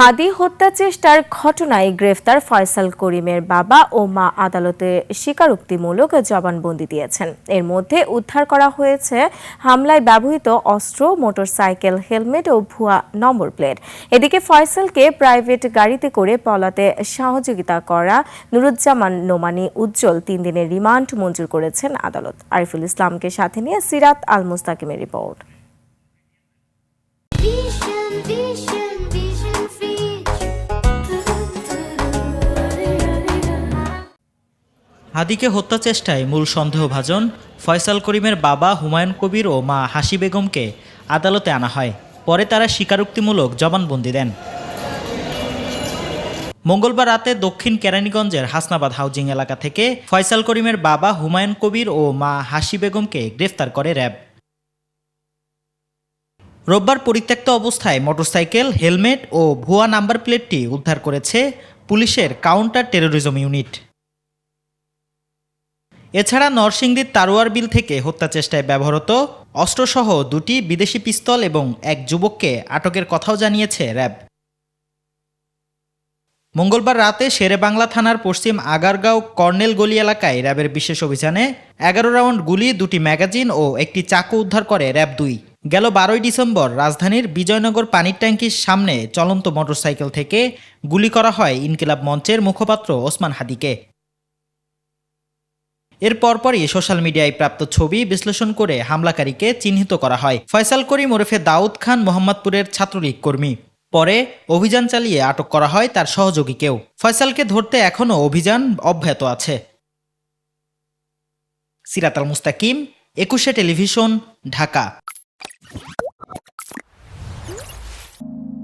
হাদি হত্যা চেষ্টার ঘটনায় গ্রেফতার ফয়সাল করিমের বাবা ও মা আদালতে স্বীকারোক্তিমূলক জবানবন্দি দিয়েছেন। এর মধ্যে উদ্ধার করা হয়েছে হামলায় ব্যবহৃত অস্ত্র, মোটরসাইকেল, হেলমেট ও ভুয়া নম্বর প্লেট। এদিকে ফয়সালকে প্রাইভেট গাড়িতে করে পলাতে সহযোগিতা করা নুরুজ্জামান নোমানি উজ্জ্বল তিন দিনের রিমান্ড মঞ্জুর করেছেন আদালত। আরিফুল ইসলামকে সাথে নিয়ে সিরাত আল মুস্তাকিমের রিপোর্ট হাদিকে হত্যা চেষ্টায় মূল সন্দেহভাজন ফয়সাল করিমের বাবা হুমায়ুন কবির ও মা হাসি বেগমকে আদালতে আনা হয়। পরে তারা স্বীকারোক্তিমূলক জবানবন্দি দেন। মঙ্গলবার রাতে দক্ষিণ কেরানীগঞ্জের হাসনাবাদ হাউজিং এলাকা থেকে ফয়সাল করিমের বাবা হুমায়ুন কবির ও মা হাসি বেগমকে গ্রেফতার করে র্যাব। রোববার পরিত্যক্ত অবস্থায় মোটরসাইকেল, হেলমেট ও ভুয়া নাম্বার প্লেটটি উদ্ধার করেছে পুলিশের কাউন্টার টেরোরিজম ইউনিট। এছাড়া নরসিংদীর তারোয়ার বিল থেকে হত্যা চেষ্টায় ব্যবহৃত অস্ত্রসহ দুটি বিদেশি পিস্তল এবং এক যুবককে আটকের কথাও জানিয়েছে র্যাব। মঙ্গলবার রাতে শেরেবাংলা থানার পশ্চিম আগারগাঁও কর্নেল গলি এলাকায় র্যাবের বিশেষ অভিযানে এগারো রাউন্ড গুলি, দুটি ম্যাগাজিন ও একটি চাকু উদ্ধার করে র্যাব দুই। গেল বারোই ডিসেম্বর রাজধানীর বিজয়নগর পানির ট্যাঙ্কির সামনে চলন্ত মোটরসাইকেল থেকে গুলি করা হয় ইনকিলাব মঞ্চের মুখপাত্র ওসমান হাদিকে। এর পরপরই সোশ্যাল মিডিয়ায় প্রাপ্ত ছবি বিশ্লেষণ করে হামলাকারীকে চিহ্নিত করা হয়। ফয়সাল করিম ওরফে দাউদ খান মোহাম্মদপুরের ছাত্রলীগ কর্মী। পরে অভিযান চালিয়ে আটক করা হয় তার সহযোগীকেও। ফয়সালকে ধরতে এখনও অভিযান অব্যাহত আছে। সিরাতাল মুস্তাকিম, একুশে টেলিভিশন, ঢাকা।